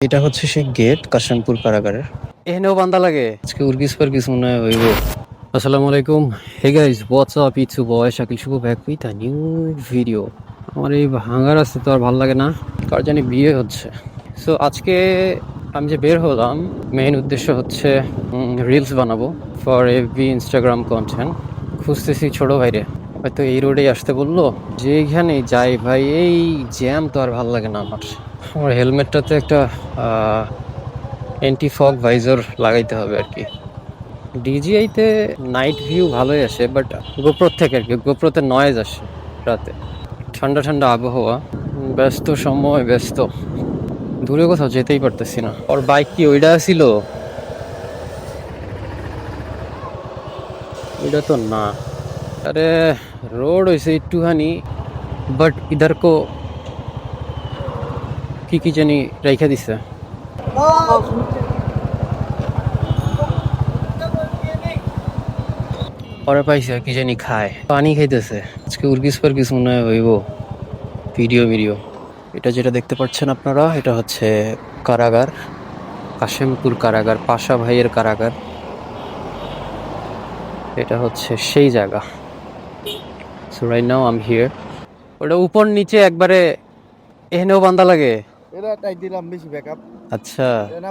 এটা হচ্ছে সেই গেট কাশিমপুর কারাগারের। এখানেও বান্দা লাগে। আজকে উর্গিস পারগিস মনে হয় হইব। আসসালামু আলাইকুম। Hey guys what's up it's boy Shakil Shuvo back with a new video আমার এই ভাঙার আসতে তো আর ভালো লাগে না। কার জানি বিয়ে হচ্ছে। সো আজকে আমি যে বের হলাম মেইন উদ্দেশ্য হচ্ছে রিলস বানাবো ফর এভরি ইনস্টাগ্রাম কন্টেন্ট খুঁজতেছি ছোট ভাইরে। হয়তো এই রোডেই আসতে বলল। যেখানে যাই ভাই এই জ্যাম তো আর ভালো লাগে না আমার। আমার হেলমেটটাতে একটা অ্যান্টি ফগ ভাইজার লাগাইতে হবে আর কি। ডিজিআইতে নাইট ভিউ ভালোই আসে বাট গোপ্রোর থেকে আর কি গোপ্রোতে নয়েজ আসে রাতে। ঠান্ডা ঠান্ডা আবহাওয়া, ব্যস্ত সময়, ব্যস্ত। দূরে কোথাও যেতেই পারতেছি না। ওর বাইক কি ওইটা ছিল? ওইটা তো না। আরে রোড হয়েছে একটুখানি বাট ইধার কো কি কি জানি রেখে দিছে? পরে পাইছে, কি জানি খায়। পানি খাইতেছে। আজকে উর্গিস পারগিস মনে হয় হইব। Video video. এটা যেটা দেখতে পাচ্ছেন আপনারা, এটা হচ্ছে কারাগার। কাশেমপুর কারাগার, পাশা ভাইয়ের কারাগার। এটা হচ্ছে সেই জায়গা। So right now I'm here ওটা উপর নিচে একবারে এখানেও বান্দা লাগে। এটা টাই দিলাম বেশি ব্যাকআপ আচ্ছা। এটা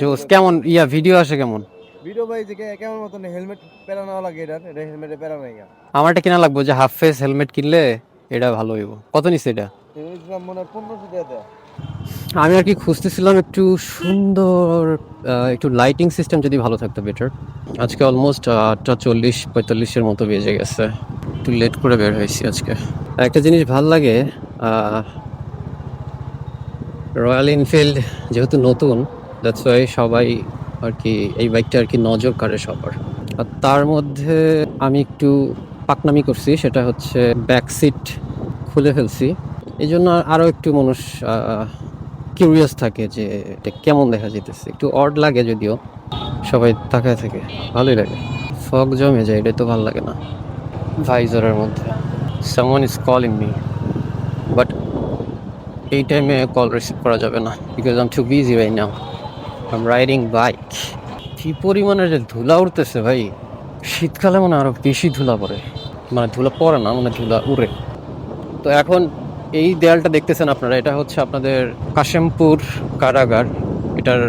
জোস কেমন? ইয়া ভিডিও আসে কেমন? ভিডিও ভাই যে কেমন মতন হেলমেট পেরানো লাগে এটা এটা হেলমেটে পেরানো নাই আমারটা কিনা লাগবো যে হাফ ফেস হেলমেট কিনলে এটা ভালো হইব। কত নিচ্ছে এটা? এটা মনে পনেরোশো টাকা আমি আর কি খুঁজতেছিলাম একটু সুন্দর একটু লাইটিং সিস্টেম যদি ভালো থাকতো বেটার আজকে অলমোস্ট আটটা চল্লিশ পঁয়তাল্লিশের মতো বেজে গেছে। একটু লেট করে বের হয়েছি আজকে। একটা জিনিস ভালো লাগে রয়্যাল এনফিল্ড যেহেতু নতুন দ্যাটস ওয়াই সবাই আর কি এই বাইকটা আর কি নজর কাড়ে সবার। আর তার মধ্যে আমি একটু পাকনামি করছি, সেটা হচ্ছে ব্যাক সিট খুলে ফেলছি। এই জন্য আরও একটু মানুষ কিউরিয়াস থাকে যে এটা কেমন দেখা যেতেছে একটু অড লাগে যদিও, সবাই তাকায় থাকে, ভালোই লাগে। ফগ জমে যায় এটা তো ভালো লাগে না। ভাইজারের মধ্যে। Someone is calling me but এই টাইমে কল রিসিভ করা যাবে না because I'm too busy right now I'm riding bike কি পরিমাণে যে ধুলা উঠতেছে ভাই? শীতকালে মানে আরও বেশি ধুলা পড়ে। মানে ধুলা পড়ে না মানে ধুলা উড়ে। তো এখন এই দেয়ালটা দেখতেছেন আপনারা, এটা হচ্ছে আপনাদের কাশেমপুর কারাগার। এটার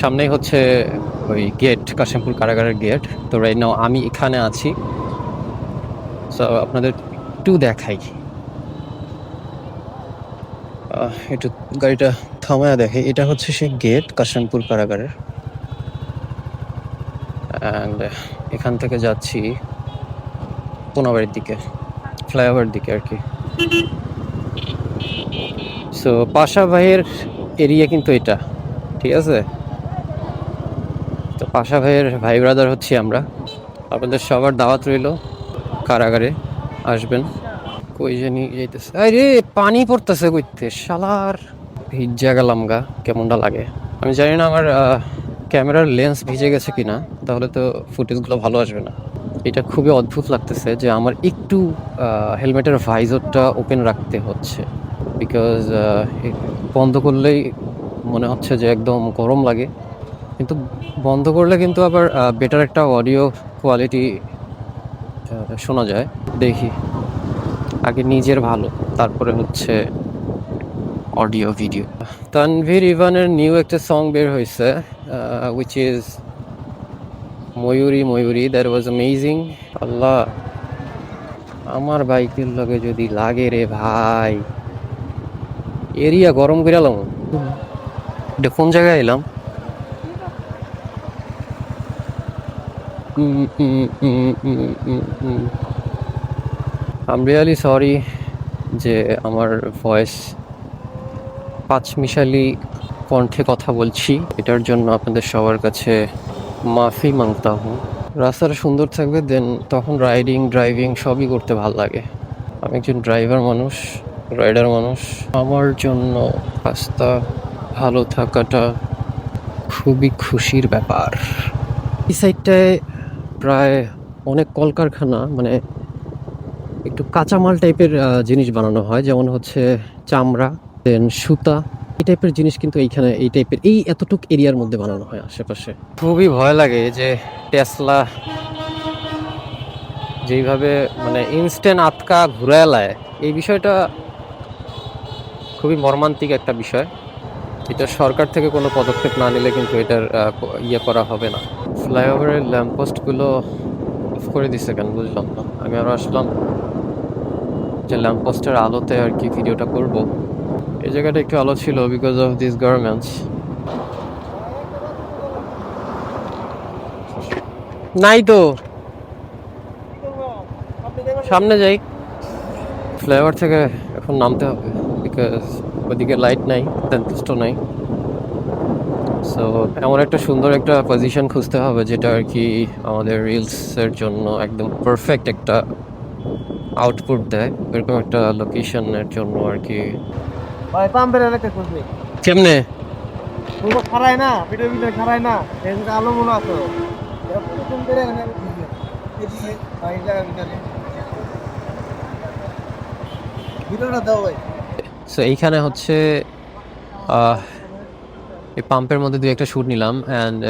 সামনেই হচ্ছে ওই গেট কাশেমপুর কারাগারের গেট তো রাইট নাও আমি এখানে আছি। সো আপনাদের একটু দেখাই। একটু গাড়িটা থামায় দেখে। এটা হচ্ছে সেই গেট কাশিমপুর কারাগারের। অ্যান্ড এখান থেকে যাচ্ছি পোনাবাড়ির দিকে, ফ্লাইওভার দিকে আর কি। সো পাশা ভাইয়ের এরিয়া কিন্তু এটা, ঠিক আছে? তো পাশা ভাইয়ের ভাই ব্রাদার হচ্ছি আমরা। আপনাদের সবার দাওয়াত রইল কারাগারে, আসবেন। কই জানি যাইতেছে? আরে পানি পড়তেছে কইতে, শালার। ভিজা গেলাম গা, কেমনটা লাগে? আমি জানি না আমার ক্যামেরার লেন্স ভিজে গেছে কিনা, তাহলে তো ফুটেজগুলো ভালো আসবে না। এটা খুবই অদ্ভুত লাগতেছে যে আমার একটু হেলমেটের ভাইজরটা ওপেন রাখতে হচ্ছে। বিকজ বন্ধ করলেই মনে হচ্ছে যে একদম গরম লাগে। কিন্তু বন্ধ করলে কিন্তু আবার বেটার একটা অডিও কোয়ালিটি শোনা যায়। দেখি। আগে নিজের ভালো, তারপরে হচ্ছে অডিও ভিডিও তানভীর ইভানের নিউ একটা সং বের হয়েছে which is Mayuri Mayuri that was amazing আল্লাহ, আমার বাইকের লগে যদি লাগে রে ভাই। এরিয়া গরম করে এলাম। এটা কোন জায়গায় এলাম? আম রিয়ালি সরি যে আমার ভয়েস পাঁচমিশালি কণ্ঠে কথা বলছি। এটার জন্য আপনাদের সবার কাছে মাফি মাংতা হুঁ রাস্তাটা সুন্দর থাকবে দেন তখন রাইডিং ড্রাইভিং সবই করতে ভালো লাগে। আমি একজন ড্রাইভার মানুষ রাইডার মানুষ। আমার জন্য রাস্তা ভালো থাকাটা খুবই খুশির ব্যাপার। এই সাইডটায় প্রায় অনেক কলকারখানা মানে একটু কাঁচামাল টাইপের জিনিস বানানো হয়। যেমন হচ্ছে চামড়া দেন সুতা। এই টাইপের জিনিস কিন্তু এইখানে, এই টাইপের এই এতটুক এরিয়ার মধ্যে বানানো হয় আশেপাশে। খুবই ভয় লাগে যে টেসলা যেইভাবে মানে ইনস্ট্যান্ট আটকা ঘুরালায় এই বিষয়টা খুবই মর্মান্তিক একটা বিষয়। এটা সরকার থেকে কোনো পদক্ষেপ না নিলে কিন্তু এটার ইয়ে করা হবে না। ফ্লাইওভারের ল্যাম্পপোস্টগুলো অফ করে দিছে কেন, বুঝলাম না। আমি আরও আসলাম। যে ল্যাম্পপোস্টের আলোতে আর কি ভিডিওটা করব। এই জায়গাটা একটু আলো ছিল বিকজ অফ দিস গার্মেন্টস নাই তো। সামনে যাই। ফ্লাইওভার থেকে এখন নামতে হবে বিকজ ওদিকে লাইট নাই ল্যাম্পপোস্ট নাই। সো এমন একটা সুন্দর একটা পজিশন খুঁজতে হবে যেটা আর কি আমাদের রিলসের জন্য একদম পারফেক্ট একটা আউটপুট দেয় এরকম একটা লোকেশনের জন্য আর কি। ভাই পাম্পের এলাকা খুঁজলি কেমনে? তো খারাই না ভিডিও ভিডিও খারাই না এখানে আলো মনে আছে। এরা পুরো তুমি করে এখানে এই যে, ভাই, এই জায়গার ভিতরে। ভিডিওটা দাও ভাই। সো এইখানে হচ্ছে এই পাম্পের মধ্যে দুই একটা শ্যুট নিলাম অ্যান্ড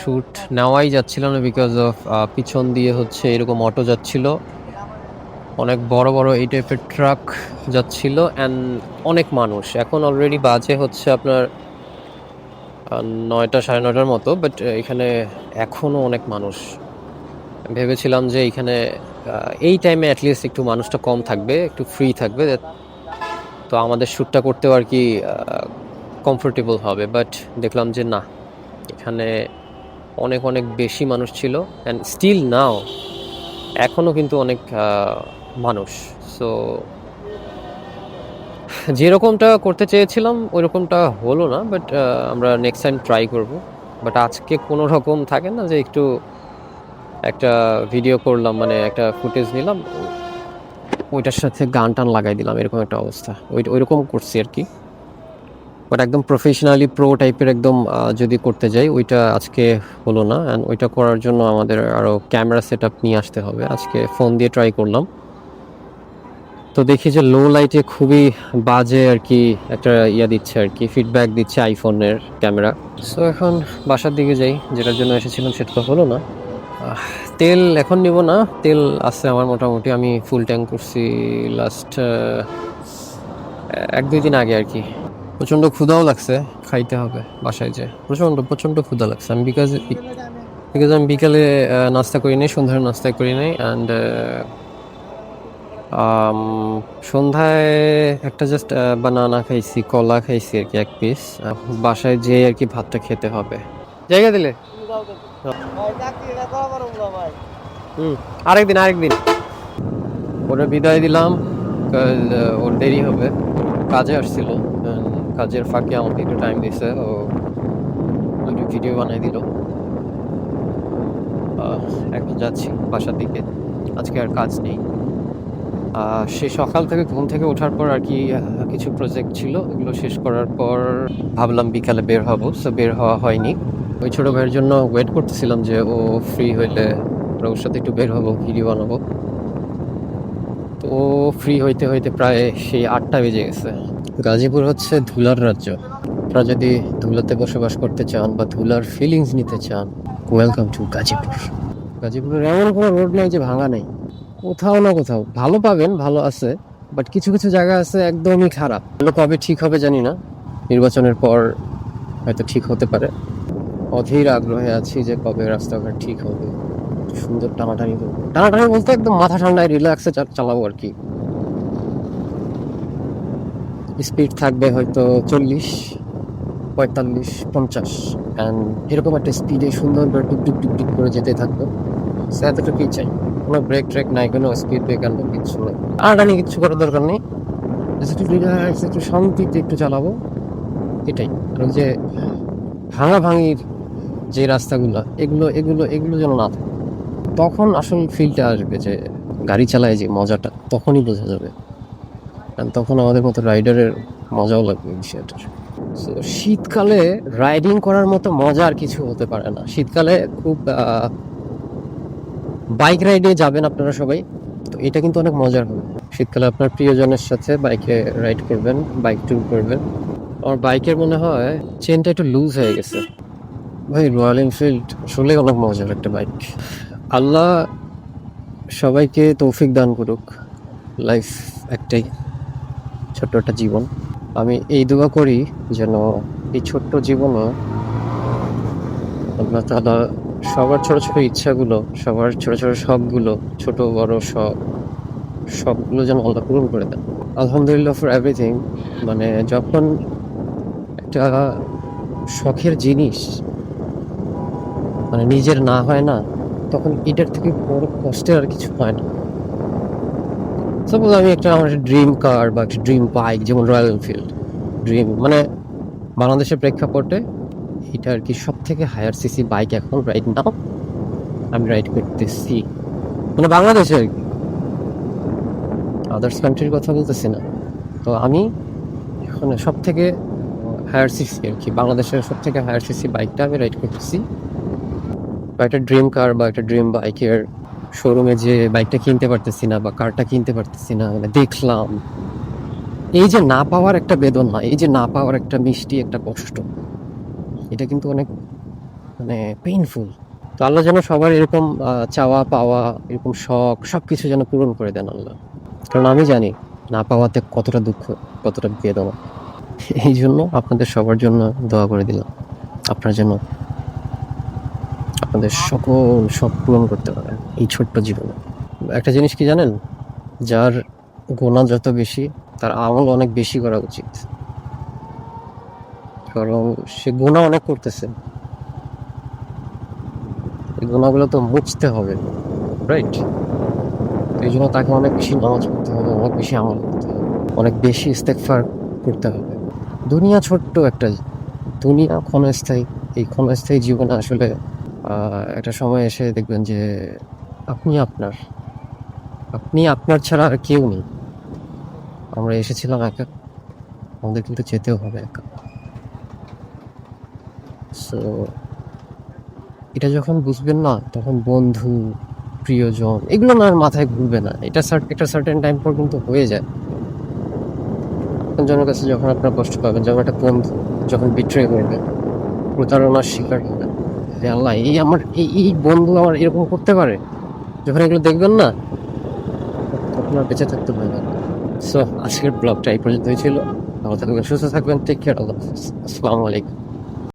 শ্যুট নেওয়াই যাচ্ছিল না বিকজ অফ পিছন দিয়ে হচ্ছে এরকম অটো যাচ্ছিল। অনেক বড় বড় এই টাইপের ট্রাক যাচ্ছিল অ্যান্ড অনেক মানুষ। এখন অলরেডি বাজে হচ্ছে আপনার নয়টা সাড়ে নয়টার মতো বাট এখানে এখনও অনেক মানুষ। ভেবেছিলাম যে এখানে এই টাইমে অ্যাটলিস্ট একটু মানুষটা কম থাকবে, একটু ফ্রি থাকবে তো আমাদের শ্যুটটা করতেও আর কি কমফোর্টেবল হবে বাট দেখলাম যে না, এখানে অনেক অনেক বেশি মানুষ ছিল অ্যান্ড স্টিল নাও এখনও কিন্তু অনেক মানুষ। সো যেরকমটা করতে চেয়েছিলাম ওই রকমটা হলো না বাট আমরা নেক্সট টাইম ট্রাই করব। বাট আজকে কোনো রকম থাকে না যে একটু একটা ভিডিও করলাম মানে একটা ফুটেজ নিলাম, ওইটার সাথে গান টান লাগাই দিলাম, এরকম একটা অবস্থা। ওই, ওইরকম করছি আর কি। বাট একদম প্রফেশনালি প্রো টাইপের একদম যদি করতে যাই, ওইটা আজকে হলো না। অ্যান্ড ওইটা করার জন্য আমাদের আরও ক্যামেরা সেট নিয়ে আসতে হবে। আজকে ফোন দিয়ে ট্রাই করলাম। তো দেখি যে লো লাইটে খুবই বাজে আর কি একটা ইয়া দিচ্ছে আর কি ফিডব্যাক দিচ্ছে আইফোনের ক্যামেরা সো এখন বাসার দিকে যাই, যেটার জন্য এসেছিলাম সেটা তো হলো না। তেল এখন নিব না, তেল আছে আমার মোটামুটি, আমি ফুল ট্যাঙ্ক করছি লাস্ট এক দুই দিন আগে আর কি। প্রচণ্ড ক্ষুধাও লাগছে, খাইতে হবে বাসায় যে প্রচণ্ড প্রচণ্ড ক্ষুধা লাগছে। আমি বিকজ বিকজ আমি বিকালে নাস্তা করি নাই, সন্ধ্যার নাস্তা করি নাই অ্যান্ড সন্ধ্যায় একটা জাস্ট বানানা খাইছি, কলা খাইছি আর কি, এক পিস বাসায় যেয়ে আর কি ভাতটা খেতে হবে। জায়গা দিলে? হুম, আরেকদিন আরেকদিন। ওরে বিদায় দিলাম ওর দেরি হবে। কাজে আসছিল কাজের ফাঁকে আমাকে একটু টাইম দিছে, ও একটু ভিডিও বানাই দিল। এখন যাচ্ছি বাসার দিকে। আজকে আর কাজ নেই। সে সকাল থেকে ঘুম থেকে ওঠার পর আর কি কিছু প্রজেক্ট ছিল, এগুলো শেষ করার পর ভাবলাম বিকালে বের হব। সো বের হওয়া হয়নি। ওই ছোট ভাইয়ের জন্য ওয়েট করতেছিলাম যে ও ফ্রি হইলে ওর সাথে একটু বের হব ভিডিও বানাবো। তো ফ্রি হইতে হইতে প্রায় সেই আটটা বেজে গেছে। গাজীপুর হচ্ছে ধুলার রাজ্য। আপনারা যদি ধুলাতে বসবাস করতে চান বা ধুলার ফিলিংস নিতে চান ওয়েলকাম টু গাজীপুর। গাজীপুরের এমন কোনো রোড নাই যে ভাঙা নেই। কোথাও না কোথাও ভালো পাবেন, ভালো আছে বাট কিছু কিছু জায়গা আছে একদমই খারাপ। কবে ঠিক হবে জানি না, নির্বাচনের পর হয়তো ঠিক হতে পারে। অধীর আগ্রহে আছি যে কবে রাস্তাঘাট ঠিক হবে। সুন্দর টানাটানি করব। টানাটানি বলতে একদম মাথা ঠান্ডায় রিল্যাক্সে চালাবো আর কি। স্পিড থাকবে হয়তো চল্লিশ, পঁয়তাল্লিশ, পঞ্চাশ। অ্যান্ড এরকম একটা স্পিডে সুন্দর করে টুক টুক টুক টুক করে যেতে থাকব। এতটুকুই চাই। কোনো ব্রেক ট্রেক নাই, কোনো স্পিড ব্রেকার নেই, কিছু নেই। টানাটানি কিছু করার দরকার নেই। একটু রিল্যাক্স একটু শান্তিতে একটু চালাবো, এটাই। ওই যে ভাঙা ভাঙির যে রাস্তাগুলো, এগুলো এগুলো এগুলো যেন না থাকে, তখন আসল ফিলটা আসবে যে গাড়ি চালায় যে মজাটা, তখনই বোঝা যাবে। কারণ তখন আমাদের মতো রাইডারের মজাও লাগবে বিষয়টার শীতকালে রাইডিং করার মতো মজা আর কিছু হতে পারে না। শীতকালে খুব বাইক রাইডে যাবেন আপনারা সবাই, তো এটা কিন্তু অনেক মজার হবে। শীতকালে আপনার প্রিয়জনের সাথে বাইকে রাইড করবেন, বাইক ট্যুর করবেন। আমার বাইকের মনে হয়, চেনটা একটু লুজ হয়ে গেছে। ভাই রয়্যাল এনফিল্ড আসলে অনেক মজার একটা বাইক। আল্লাহ সবাইকে তৌফিক দান করুক। লাইফ একটাই ছোট্ট একটা জীবন। আমি এই দোয়া করি যেন এই ছোট্ট জীবনে আল্লাহ তাআলা সবার ছোট ছোট ইচ্ছাগুলো, সবার ছোট ছোট শখগুলো, ছোট বড় শখ সবগুলো যেন আল্লাহ পূরণ করে দেন আলহামদুলিল্লাহ ফর এভরিথিং মানে যখন একটা শখের জিনিস মানে নিজের না হয় না, তখন এটার থেকে বড় কষ্টের আর কিছু হয় না। সাপোজ আমি একটা আমার একটা ড্রিম কার বা একটা ড্রিম বাইক যেমন রয়্যাল এনফিল্ড ড্রিম মানে বাংলাদেশের প্রেক্ষাপটে এটা আর কি সব থেকে হায়ার সিসি বাইক এখন রাইট নাও আমি রাইড করতেছি। মানে বাংলাদেশে আর কি। আদার্স কান্ট্রির কথা বলতেছি না। তো আমি এখন সব থেকে হায়ার সিসি আর কি, বাংলাদেশের সব থেকে হায়ার সিসি বাইকটা আমি রাইড করতেছি। বা একটা ড্রিম কার বা একটা ড্রিম বাইকের শোরুমে যে বাইকটা কিনতে পারতেছি না বা কারটা কিনতে পারতেছি না মানে দেখলাম। এই যে না পাওয়ার একটা বেদনা, এই যে না পাওয়ার একটা মিষ্টি একটা কষ্ট এটা কিন্তু অনেক মানে পেইনফুল তো আল্লাহ যেন সবার এরকম চাওয়া পাওয়া, এরকম শখ সব কিছু যেন পূরণ করে দেন আল্লাহ। কারণ আমি জানি, না পাওয়াতে কতটা দুঃখ, কতটা বেদনা। এই জন্য আপনাদের সবার জন্য দোয়া করে দিলাম। আপনার জন্য আপনাদের সকল সব পূরণ করতে পারেন এই ছোট্ট জীবনে। একটা জিনিস কি জানেন? যার গোনা যত বেশি, তার আমল অনেক বেশি করা উচিত। কারণ সে গুণা অনেক করতেছে। এই গুণাগুলো তো মুছতে হবে। রাইট এই জন্য তাকে অনেক বেশি নামাজ পড়তে হবে, অনেক বেশি আমল করতে হবে, অনেক বেশি ইস্তেকফার করতে হবে। দুনিয়া ছোট্ট একটা, দুনিয়া ক্ষণস্থায়ী, এই ক্ষণস্থায়ী জীবনে আসলে একটা সময় এসে দেখবেন যে আপনি আপনার আপনি আপনার ছাড়া আর কেউ নেই। আমরা এসেছিলাম একা, আমাদের কিন্তু যেতেও হবে একা। সো এটা যখন বুঝবেন না, তখন বন্ধু, প্রিয়জন, এগুলো না আর মাথায় ঘুরবে না। এটা একটা সার্টেন টাইম পর্যন্ত হয়ে যায়। জনের কাছে যখন আপনার কষ্ট পাবেন, যখন একটা বন্ধু যখন বিট্রে করবে, প্রতারণার শিকার হবে হে আল্লাহ, এই আমার, এই এই বন্ধু আমার এরকম করতে পারে? যখন এগুলো দেখবেন না, তখন আর বেঁচে থাকতে পারবেন সো আজকের ব্লগটা এই পর্যন্তই ছিল। ভালো থাকবেন, সুস্থ থাকবেন টেক কেয়ার আল্লাহ আসসালামু আলাইকুম।